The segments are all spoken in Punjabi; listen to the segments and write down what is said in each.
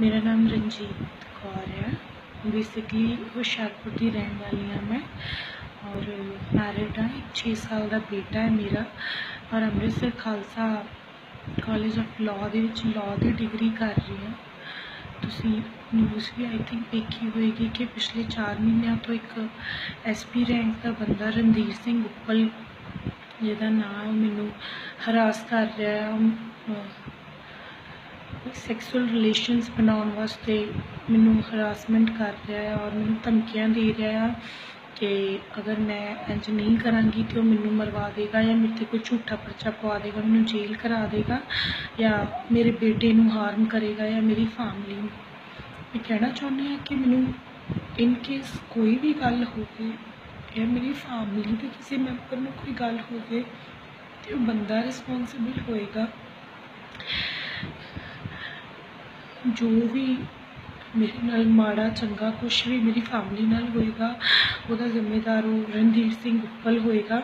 ਮੇਰਾ ਨਾਮ ਰਣਜੀਤ ਕੌਰ ਹੈ। ਬੇਸਿਕਲੀ ਹੁਸ਼ਿਆਰਪੁਰ ਦੀ ਰਹਿਣ ਵਾਲੀ ਹਾਂ ਮੈਂ ਔਰ ਮੈਰਿਡ ਹਾਂ। ਇੱਕ 6 ਸਾਲ ਦਾ ਬੇਟਾ ਹੈ ਮੇਰਾ ਔਰ Amritsar Khalsa college of law ਦੇ ਵਿੱਚ ਲਾਅ ਦੀ ਡਿਗਰੀ ਕਰ ਰਹੀ ਹਾਂ। ਤੁਸੀਂ ਨਿਊਜ਼ ਵੀ ਆਈ ਥਿੰਕ ਦੇਖੀ ਹੋਏਗੀ ਕਿ ਪਿਛਲੇ 4 ਮਹੀਨਿਆਂ ਤੋਂ ਇੱਕ ਐਸਪੀ ਰੈਂਕ ਦਾ ਬੰਦਾ ਰਣਧੀਰ ਸਿੰਘ ਉੱਪਲ, ਜਿਹਦਾ ਨਾਮ ਮੈਨੂੰ ਹਰਾਸ ਕਰ ਰਿਹਾ ਹੈ। ਸੈਕਸੁਅਲ ਰਿਲੇਸ਼ਨਸ ਬਣਾਉਣ ਵਾਸਤੇ ਮੈਨੂੰ ਹਰਾਸਮੈਂਟ ਕਰ ਰਿਹਾ ਆ ਔਰ ਮੈਨੂੰ ਧਮਕੀਆਂ ਦੇ ਰਿਹਾ ਆ ਕਿ ਅਗਰ ਮੈਂ ਇੰਝ ਨਹੀਂ ਕਰਾਂਗੀ ਤੇ ਉਹ ਮੈਨੂੰ ਮਰਵਾ ਦੇਗਾ ਜਾਂ ਮੇਰੇ 'ਤੇ ਕੋਈ ਝੂਠਾ ਪਰਚਾ ਪਵਾ ਦੇਗਾ, ਮੈਨੂੰ ਜੇਲ੍ਹ ਕਰਾ ਦੇਗਾ ਜਾਂ ਮੇਰੇ ਬੇਟੇ ਨੂੰ ਹਾਰਮ ਕਰੇਗਾ ਜਾਂ ਮੇਰੀ ਫੈਮਿਲੀ ਨੂੰ। ਮੈਂ ਕਹਿਣਾ ਚਾਹੁੰਦੀ ਹਾਂ ਕਿ ਮੈਨੂੰ ਇਨ ਕੇਸ ਕੋਈ ਵੀ ਗੱਲ ਹੋਵੇ ਜਾਂ ਮੇਰੀ ਫੈਮਿਲੀ ਦੇ ਕਿਸੇ ਮੈਂਬਰ ਨੂੰ ਕੋਈ ਗੱਲ ਹੋਵੇ ਤੇ ਉਹ ਬੰਦਾ ਰਿਸਪੌਂਸਿਬਲ ਹੋਏਗਾ ਜੋ ਵੀ ਮੇਰੇ ਨਾਲ ਮਾੜਾ, ਚੰਗਾ ਕੁਝ ਵੀ ਮੇਰੀ ਫੈਮਿਲੀ ਨਾਲ ਹੋਏਗਾ, ਉਹਦਾ ਜ਼ਿੰਮੇਦਾਰ ਉਹ ਰਣਧੀਰ ਸਿੰਘ ਉੱਪਲ ਹੋਏਗਾ।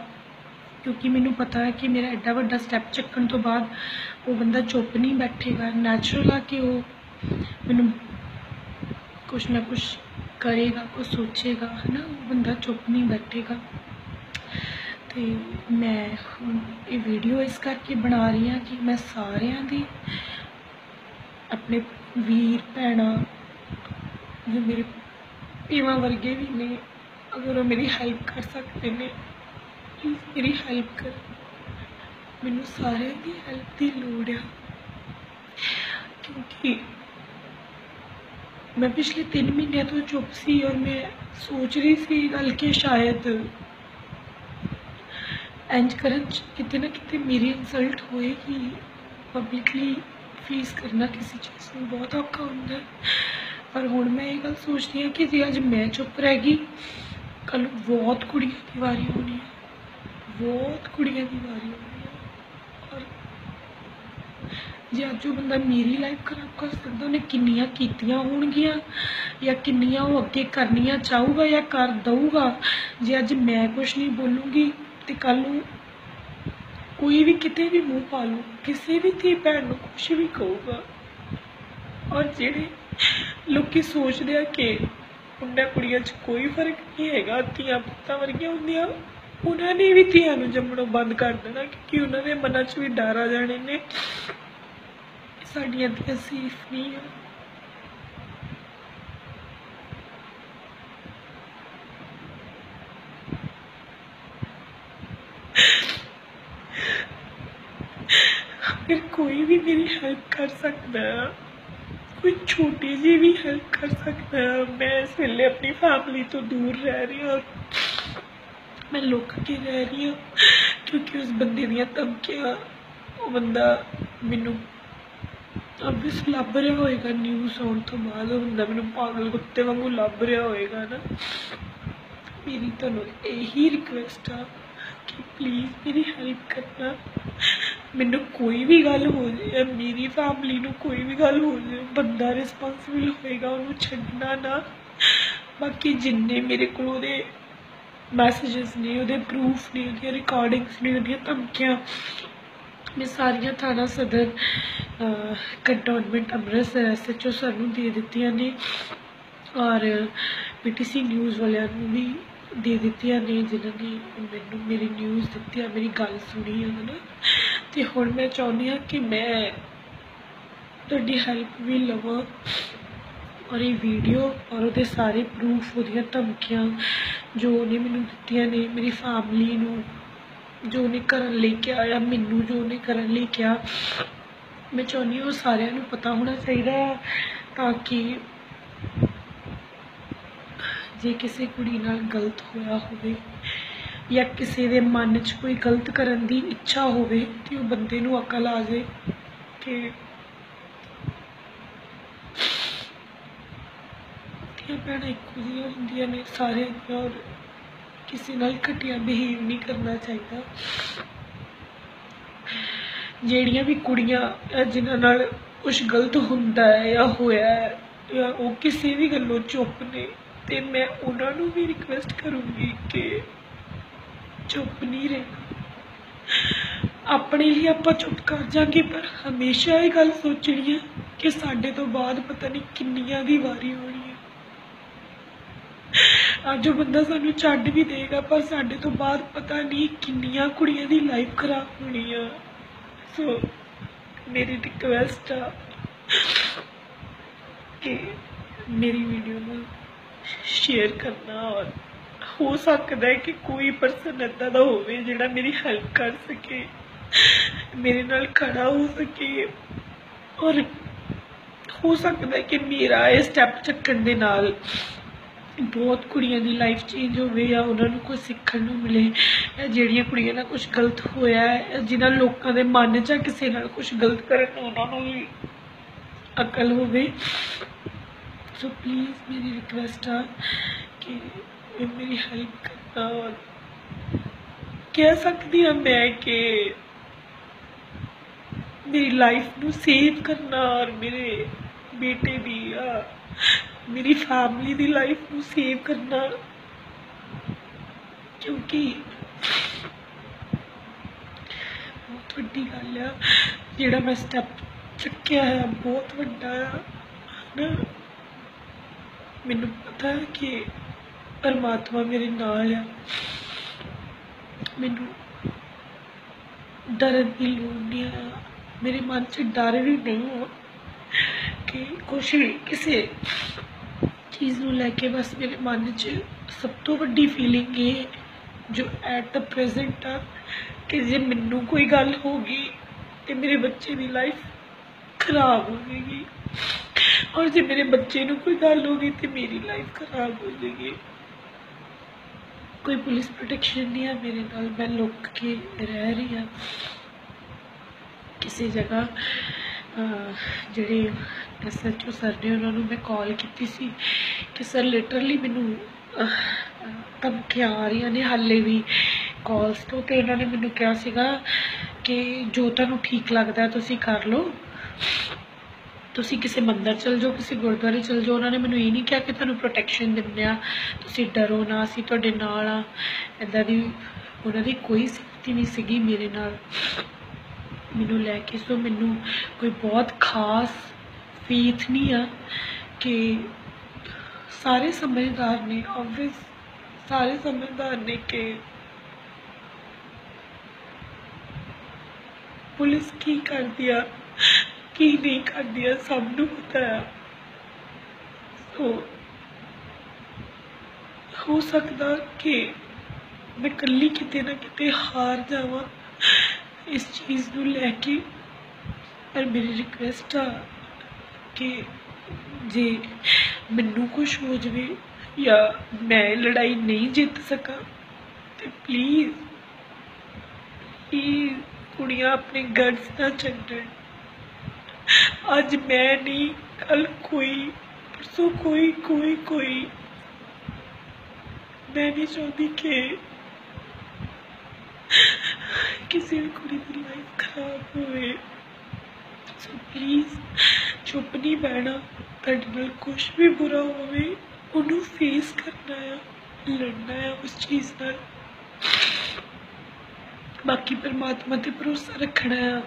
ਕਿਉਂਕਿ ਮੈਨੂੰ ਪਤਾ ਹੈ ਕਿ ਮੇਰਾ ਐਡਾ ਵੱਡਾ ਸਟੈਪ ਚੱਕਣ ਤੋਂ ਬਾਅਦ ਉਹ ਬੰਦਾ ਚੁੱਪ ਨਹੀਂ ਬੈਠੇਗਾ। ਨੈਚੁਰਲ ਆ ਕਿ ਉਹ ਮੈਨੂੰ ਕੁਛ ਨਾ ਕੁਛ ਕਰੇਗਾ, ਕੁਛ ਸੋਚੇਗਾ ਹੈ ਨਾ ਉਹ ਬੰਦਾ ਚੁੱਪ ਨਹੀਂ ਬੈਠੇਗਾ। ਤੇ ਮੈਂ ਹੁਣ ਇਹ ਵੀਡੀਓ ਇਸ ਕਰਕੇ ਬਣਾ ਰਹੀ ਹਾਂ ਕਿ ਮੈਂ ਸਾਰਿਆਂ ਦੀ ਆਪਣੇ ਵੀਰ ਭੈਣਾਂ ਜੋ ਮੇਰੇ ਪੀਵਾਂ ਵਰਗੇ ਵੀ ਨੇ, ਅਗਰ ਉਹ ਮੇਰੀ ਹੈਲਪ ਕਰ ਸਕਦੇ ਨੇ ਪਲੀਜ਼ ਮੇਰੀ ਹੈਲਪ ਕਰ। ਮੈਨੂੰ ਸਾਰਿਆਂ ਦੀ ਹੈਲਪ ਦੀ ਲੋੜ ਆ। ਕਿਉਂਕਿ ਮੈਂ ਪਿਛਲੇ 3 ਮਹੀਨਿਆਂ ਤੋਂ ਚੁੱਪ ਸੀ ਔਰ ਮੈਂ ਸੋਚ ਰਹੀ ਸੀ ਗੱਲ ਕਿ ਸ਼ਾਇਦ ਇੰਝ ਕਰਨ 'ਚ ਕਿਤੇ ਨਾ ਕਿਤੇ ਮੇਰੀ ਇਨਸਲਟ ਹੋਏਗੀ ਪਬਲਿਕਲੀ ਫੇਸ ਕਰਨਾ ਕਿਸੇ ਚੀਜ਼ ਨੂੰ ਬਹੁਤ ਔਖਾ ਹੁੰਦਾ। ਪਰ ਹੁਣ ਮੈਂ ਇਹ ਗੱਲ ਸੋਚਦੀ ਹਾਂ ਕਿ ਜੇ ਅੱਜ ਮੈਂ ਚੁੱਪ ਰਹਿ ਗਈ, ਕੱਲ ਬਹੁਤ ਕੁੜੀਆਂ ਦੀ ਵਾਰੀ ਹੋਣੀ ਹੈ। ਬਹੁਤ ਕੁੜੀਆਂ ਦੀ ਵਾਰੀ ਹੋਣੀ ਹੈ। ਔਰ ਜੇ ਅੱਜ ਉਹ ਬੰਦਾ ਮੇਰੀ ਲਾਈਫ ਖਰਾਬ ਕਰ ਸਕਦਾ, ਉਹਨੇ ਕਿੰਨੀਆਂ ਕੀਤੀਆਂ ਹੋਣਗੀਆਂ, ਜਾਂ ਕਿੰਨੀਆਂ ਉਹ ਅੱਗੇ ਕਰਨੀਆਂ ਚਾਹੂਗਾ ਜਾਂ ਕਰ ਦਊਗਾ, ਜੇ ਅੱਜ ਮੈਂ ਕੁਝ ਨਹੀਂ ਬੋਲੂੰਗੀ ਤੇ ਕੱਲ ਨੂੰ ਕੋਈ ਵੀ ਕਿਤੇ ਵੀ ਮੂੰਹ ਪਾ ਲੂ ਕਿਸੇ ਵੀ ਧੀ ਭੈਣ ਨੂੰ ਕੁਝ ਵੀ ਕਹੂਗਾ। ਔਰ ਜਿਹੜੇ ਲੋਕੀ ਸੋਚਦੇ ਆ ਕਿ ਮੁੰਡਾ ਕੁੜੀਆਂ 'ਚ ਕੋਈ ਫ਼ਰਕ ਨਹੀਂ ਹੈਗਾ, ਧੀਆਂ ਪੁੱਤਾਂ ਵਰਗੀਆਂ ਹੁੰਦੀਆਂ, ਉਹਨਾਂ ਨੇ ਵੀ ਧੀਆਂ ਨੂੰ ਜੰਮਣੋਂ ਬੰਦ ਕਰ ਦੇਣਾ, ਕਿਉਂਕਿ ਉਹਨਾਂ ਦੇ ਮਨਾਂ 'ਚ ਵੀ ਡਰ ਆ ਜਾਣੇ ਨੇ ਸਾਡੀਆਂ ਧੀਆਂ ਸੇਫ ਨਹੀਂ ਆ। ਅਗਰ ਕੋਈ ਵੀ ਮੇਰੀ ਹੈਲਪ ਕਰ ਸਕਦਾ ਕੋਈ ਛੋਟੀ ਜਿਹੀ ਵੀ ਹੈਲਪ ਕਰ ਸਕਦਾ ਮੈਂ ਇਸ ਵੇਲੇ ਆਪਣੀ ਫੈਮਿਲੀ ਤੋਂ ਦੂਰ ਰਹਿ ਰਹੀ ਹਾਂ। ਮੈਂ ਲੁੱਕ ਕੇ ਰਹਿ ਰਹੀ ਹਾਂ, ਕਿਉਂਕਿ ਉਸ ਬੰਦੇ ਦੀਆਂ ਧਮਕੀਆਂ, ਉਹ ਬੰਦਾ ਮੈਨੂੰ ਅਬਵੀਅਸ ਲੱਭ ਰਿਹਾ ਹੋਏਗਾ ਨਿਊਜ਼ ਆਉਣ ਤੋਂ ਬਾਅਦ ਉਹ ਬੰਦਾ ਮੈਨੂੰ ਪਾਗਲ ਕੁੱਤੇ ਵਾਂਗੂ ਲੱਭ ਰਿਹਾ ਹੋਏਗਾ ਨਾ। ਮੇਰੀ ਤੁਹਾਨੂੰ ਇਹੀ ਰਿਕੁਐਸਟ ਆ ਕਿ ਪਲੀਜ਼ ਮੇਰੀ ਹੈਲਪ ਕਰਨਾ। ਮੈਨੂੰ ਕੋਈ ਵੀ ਗੱਲ ਹੋ ਜਾਏ ਮੇਰੀ ਫੈਮਿਲੀ ਨੂੰ ਕੋਈ ਵੀ ਗੱਲ ਹੋ ਜਾਏ ਬੰਦਾ ਰਿਸਪੌਂਸਿਬਲ ਹੋਏਗਾ, ਉਹਨੂੰ ਛੱਡਣਾ ਨਾ। ਬਾਕੀ ਜਿੰਨੇ ਮੇਰੇ ਕੋਲ ਉਹਦੇ ਮੈਸੇजेस ਨੇ, ਉਹਦੇ ਪ੍ਰੂਫ ਨੇ, ਉਹਦੀਆਂ ਰਿਕਾਰਡਿੰਗਸ ਨੇ, ਉਹਦੀਆਂ ਧਮਕੀਆਂ, ਮੈਂ ਸਾਰੀਆਂ ਥਾਣਾ ਸਦਰ ਕੰਟੋਨਮੈਂਟ ਅੰਮ੍ਰਿਤਸਰ ਐਸਐਚਓ ਸਰ ਨੂੰ ਦੇ ਦਿੱਤੀਆਂ ਨੇ। ਔਰ ਪੀਟੀਸੀ ਨਿਊਜ਼ ਵਾਲਿਆਂ ਨੂੰ ਵੀ ਦੇ ਦਿੱਤੀਆਂ ਨੇ, ਜਿਨ੍ਹਾਂ ਨੇ ਮੈਨੂੰ ਮੇਰੀ ਨਿਊਜ਼ ਦਿੱਤੀ ਆ, ਮੇਰੀ ਗੱਲ ਸੁਣੀ ਹੈ ਨਾ ਅਤੇ ਹੁਣ ਮੈਂ ਚਾਹੁੰਦੀ ਹਾਂ ਕਿ ਮੈਂ ਤੁਹਾਡੀ ਹੈਲਪ ਵੀ ਲਵਾਂ ਔਰ ਇਹ ਵੀਡੀਓ ਔਰ ਉਹਦੇ ਸਾਰੇ ਪ੍ਰੂਫ ਉਹਦੀਆਂ ਧਮਕੀਆਂ ਜੋ ਉਹਨੇ ਮੈਨੂੰ ਦਿੱਤੀਆਂ ਨੇ, ਮੇਰੀ ਫੈਮਲੀ ਨੂੰ, ਜੋ ਉਹਨੇ ਕਰਨ ਲਈ ਕਿਹਾ ਜਾਂ ਮੈਨੂੰ ਜੋ ਉਹਨੇ ਕਰਨ ਲਈ ਕਿਹਾ ਮੈਂ ਚਾਹੁੰਦੀ ਹਾਂ ਉਹ ਸਾਰਿਆਂ ਨੂੰ ਪਤਾ ਹੋਣਾ ਚਾਹੀਦਾ ਹੈ ਤਾਂ ਕਿ ਜੇ ਕਿਸੇ ਕੁੜੀ ਨਾਲ ਗਲਤ ਹੋਇਆ ਹੋਵੇ ਜਾਂ ਕਿਸੇ ਦੇ ਮਨ 'ਚ ਕੋਈ ਗਲਤ ਕਰਨ ਦੀ ਇੱਛਾ ਹੋਵੇ ਤੇ ਉਹ ਬੰਦੇ ਨੂੰ ਅਕਲ ਆ ਜਾਵੇ ਕਿ ਧੀਆਂ ਭੈਣਾਂ ਇੱਕੋ ਜਿਹੀਆਂ ਹੁੰਦੀਆਂ ਨੇ ਸਾਰੇ ਔਰ ਕਿਸੇ ਨਾਲ ਘਟੀਆ ਬਿਹੇਵ ਨਹੀਂ ਕਰਨਾ ਚਾਹੀਦਾ। ਜਿਹੜੀਆਂ ਵੀ ਕੁੜੀਆਂ ਅਹ ਜਿਨ੍ਹਾਂ ਨਾਲ ਕੁਝ ਗਲਤ ਹੁੰਦਾ ਹੈ ਜਾਂ ਹੋਇਆ ਹੈ, ਜਾਂ ਉਹ ਕਿਸੇ ਵੀ ਗੱਲੋਂ ਚੁੱਪ ਨੇ, ਤੇ ਮੈਂ ਉਹਨਾਂ ਨੂੰ ਵੀ ਰਿਕਵੈਸਟ ਕਰੂੰਗੀ ਕਿ ਚੁੱਪ ਨਹੀਂ ਰਹਿਣਾ। ਆਪਣੇ ਲਈ ਆਪਾਂ ਚੁੱਪ ਕਰ ਜਾਾਂਗੇ, ਪਰ ਹਮੇਸ਼ਾ ਇਹ ਗੱਲ ਸੋਚਣੀ ਹੈ ਕਿ ਸਾਡੇ ਤੋਂ ਬਾਅਦ ਪਤਾ ਨਹੀਂ ਕਿੰਨੀਆਂ ਦੀ ਵਾਰੀ ਹੋਣੀ ਹੈ ਅੱਜ ਉਹ ਬੰਦਾ ਸਾਨੂੰ ਛੱਡ ਵੀ ਦੇਗਾ, ਪਰ ਸਾਡੇ ਤੋਂ ਬਾਅਦ ਪਤਾ ਨਹੀਂ ਕਿੰਨੀਆਂ ਕੁੜੀਆਂ ਦੀ ਲਾਈਫ ਖਰਾਬ ਹੋਣੀ ਆ ਸੋ ਮੇਰੀ ਰਿਕਵੈਸਟ ਆ ਕਿ ਮੇਰੀ ਵੀਡੀਓ ਨੂੰ ਸ਼ੇਅਰ ਕਰਨਾ ਔਰ ਹੋ ਸਕਦਾ ਹੈ ਕਿ ਕੋਈ ਪਰਸਨ ਏਦਾਂ ਦਾ ਹੋਵੇ ਜਿਹੜਾ ਮੇਰੀ ਹੈਲਪ ਕਰ ਸਕੇ, ਮੇਰੇ ਨਾਲ ਖੜਾ ਹੋ ਸਕੇ। ਔਰ ਹੋ ਸਕਦਾ ਹੈ ਕਿ ਮੇਰਾ ਇਹ ਸਟੈਪ ਚੱਕਣ ਦੇ ਨਾਲ ਬਹੁਤ ਕੁੜੀਆਂ ਦੀ ਲਾਈਫ ਚੇਂਜ ਹੋਵੇ ਜਾਂ ਉਹਨਾਂ ਨੂੰ ਕੁਝ ਸਿੱਖਣ ਨੂੰ ਮਿਲੇ। ਜਾਂ ਜਿਹੜੀਆਂ ਕੁੜੀਆਂ ਨਾਲ ਕੁਝ ਗਲਤ ਹੋਇਆ ਹੈ ਜਿਨ੍ਹਾਂ ਲੋਕਾਂ ਦੇ ਮਨ 'ਚ ਕਿਸੇ ਨਾਲ ਕੁਝ ਗਲਤ ਕਰਨ ਨੂੰ ਉਹਨਾਂ ਨੂੰ ਵੀ ਅਕਲ ਹੋਵੇ। ਸੋ ਪਲੀਜ਼ ਮੇਰੀ ਰਿਕਵੈਸਟ ਆ ਕਿ ਇਹ ਮੇਰੀ ਹੈਲਪ ਕਰਨਾ ਔਰ ਕਹਿ ਸਕਦੀ ਹਾਂ ਮੈਂ ਕਿ ਮੇਰੀ ਲਾਈਫ ਨੂੰ ਸੇਵ ਕਰਨਾ ਔਰ ਮੇਰੇ ਬੇਟੇ ਦੀ ਆ ਮੇਰੀ ਫੈਮਿਲੀ ਦੀ ਲਾਈਫ ਨੂੰ ਸੇਵ ਕਰਨਾ। ਕਿਉਂਕਿ ਬਹੁਤ ਵੱਡੀ ਗੱਲ ਆ, ਜਿਹੜਾ ਮੈਂ ਸਟੈਪ ਚੱਕਿਆ ਹੈ ਬਹੁਤ ਵੱਡਾ ਹੈ ਨਾ ਮੈਨੂੰ ਪਤਾ ਹੈ ਕਿ ਪਰਮਾਤਮਾ ਮੇਰੇ ਨਾਲ ਆ। ਮੈਨੂੰ ਡਰਨ ਦੀ ਲੋੜ ਨਹੀਂ ਆ। ਮੇਰੇ ਮਨ 'ਚ ਡਰ ਵੀ ਨਹੀਂ ਆ ਕਿ ਕੁਛ ਵੀ ਕਿਸੇ ਚੀਜ਼ ਨੂੰ ਲੈ ਕੇ ਬਸ ਮੇਰੇ ਮਨ 'ਚ ਸਭ ਤੋਂ ਵੱਡੀ ਫੀਲਿੰਗ ਇਹ ਜੋ ਐਟ ਦਾ ਪ੍ਰੈਜ਼ੈਂਟ ਆ ਕਿ ਜੇ ਮੈਨੂੰ ਕੋਈ ਗੱਲ ਹੋ ਗਈ ਤੇ ਮੇਰੇ ਬੱਚੇ ਦੀ ਲਾਈਫ ਖਰਾਬ ਹੋ ਜਾਏਗੀ। ਔਰ ਜੇ ਮੇਰੇ ਬੱਚੇ ਨੂੰ ਕੋਈ ਗੱਲ ਹੋ ਗਈ ਤੇ ਮੇਰੀ ਲਾਈਫ ਖਰਾਬ ਹੋ ਜਾਏਗੀ। ਕੋਈ ਪੁਲਿਸ ਪ੍ਰੋਟੈਕਸ਼ਨ ਨਹੀਂ ਹੈ ਮੇਰੇ ਨਾਲ ਮੈਂ ਲੁੱਕ ਕੇ ਰਹਿ ਰਹੀ ਹਾਂ। ਕਿਸੇ ਜਗ੍ਹਾ ਅਹ, ਜਿਹੜੇ ਐਸਐਚਓ ਸਰ ਨੇ ਉਹਨਾਂ ਨੂੰ ਮੈਂ ਕਾਲ ਕੀਤੀ ਸੀ ਕਿ ਸਰ ਲਿਟਰਲੀ ਮੈਨੂੰ ਧਮਕੀਆਂ ਆ ਰਹੀਆਂ ਨੇ ਹਾਲੇ ਵੀ ਕਾਲਸ ਤੋਂ ਤੇ ਉਹਨਾਂ ਨੇ ਮੈਨੂੰ ਕਿਹਾ ਸੀਗਾ ਕਿ ਜੋ ਤੁਹਾਨੂੰ ਠੀਕ ਲੱਗਦਾ ਤੁਸੀਂ ਕਰ ਲਓ। ਤੁਸੀਂ ਕਿਸੇ ਮੰਦਰ ਚਲ ਜਾਓ, ਕਿਸੇ ਗੁਰਦੁਆਰੇ ਚਲ ਜਾਓ, ਉਹਨਾਂ ਨੇ ਮੈਨੂੰ ਇਹ ਨਹੀਂ ਕਿਹਾ ਕਿ ਤੁਹਾਨੂੰ ਪ੍ਰੋਟੈਕਸ਼ਨ ਦਿੰਦੇ ਆ। ਤੁਸੀਂ ਡਰੋ ਨਾ, ਅਸੀਂ ਤੁਹਾਡੇ ਨਾਲ ਆ। ਇਦਾਂ ਦੀ ਉਹਨਾਂ ਦੀ ਕੋਈ ਸਖਤੀ ਨਹੀਂ ਸੀਗੀ ਮੇਰੇ ਨਾਲ। ਮੈਨੂੰ ਲੈ ਕੇ ਸੋ, ਮੈਨੂੰ ਕੋਈ ਬਹੁਤ ਖਾਸ ਫੀਥ ਨਹੀਂ ਆ ਕਿ ਸਾਰੇ ਸਮਝਦਾਰ ਨੇ ਆਬਵੀਅਸ ਸਾਰੇ ਸਮਝਦਾਰ ਨੇ ਕਿ ਪੁਲਿਸ ਕੀ ਕਰਦੀ ਆ। ਕੀ ਨਹੀਂ ਕਰਦੀ ਆ, ਸਭ ਨੂੰ ਪਤਾ ਆ। ਸੋ ਹੋ ਸਕਦਾ ਕਿ ਮੈਂ ਇਕੱਲੀ ਕਿਤੇ ਨਾ ਕਿਤੇ ਹਾਰ ਜਾਵਾਂ ਇਸ ਚੀਜ਼ ਨੂੰ ਲੈ ਕੇ। ਪਰ ਮੇਰੀ ਰਿਕਵੈਸਟ ਆ ਕਿ ਜੇ ਮੈਨੂੰ ਕੁਝ ਹੋ ਜਾਵੇ ਜਾਂ ਮੈਂ ਲੜਾਈ ਨਹੀਂ ਜਿੱਤ ਸਕਾਂ, ਤੇ ਪਲੀਜ਼ ਇਹ ਕੁੜੀਆਂ ਆਪਣੇ ਗਰਡਸ ਨਾ ਛੱਡਣ ਅੱਜ ਮੈਂ ਨਹੀਂ ਕੱਲ ਕੋਈ, ਪਰਸੋਂ ਕੋਈ ਕੋਈ ਕੋਈ। ਮੈਂ ਨਹੀਂ ਚਾਹੁੰਦੀ ਕਿ ਕਿਸੇ ਵੀ ਕੁੜੀ ਦੀ ਲਾਈਫ ਖਰਾਬ ਹੋਵੇ। ਸੋ ਪਲੀਜ਼ ਚੁੱਪ ਨਹੀਂ ਬਹਿਣਾ। ਤੁਹਾਡੇ ਨਾਲ ਕੁਝ ਵੀ ਬੁਰਾ ਹੋਵੇ, ਉਹਨੂੰ ਫੇਸ ਕਰਨਾ ਆ, ਲੜਨਾ ਆ ਉਸ ਚੀਜ਼ ਨਾਲ। ਬਾਕੀ ਪਰਮਾਤਮਾ ਤੇ ਭਰੋਸਾ ਰੱਖਣਾ ਆ।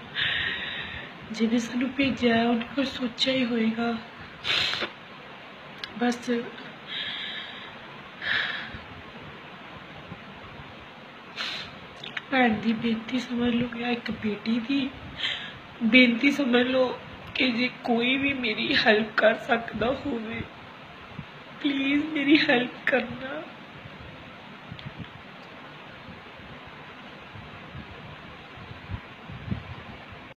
ਜਿਹਨੇ ਸਾਨੂੰ ਭੇਜਿਆ ਹੈ, ਉਹਨੇ ਕੁਝ ਸੋਚਿਆ ਹੀ ਹੋਏਗਾ। ਬਸ ਭੈਣ ਦੀ ਬੇਨਤੀ ਸਮਝ ਲਓ, ਜਾਂ ਇੱਕ ਬੇਟੀ ਦੀ ਬੇਨਤੀ ਸਮਝ ਲਓ ਕਿ ਜੇ ਕੋਈ ਵੀ ਮੇਰੀ ਹੈਲਪ ਕਰ ਸਕਦਾ ਹੋਵੇ ਪਲੀਜ਼ ਮੇਰੀ ਹੈਲਪ ਕਰਨਾ।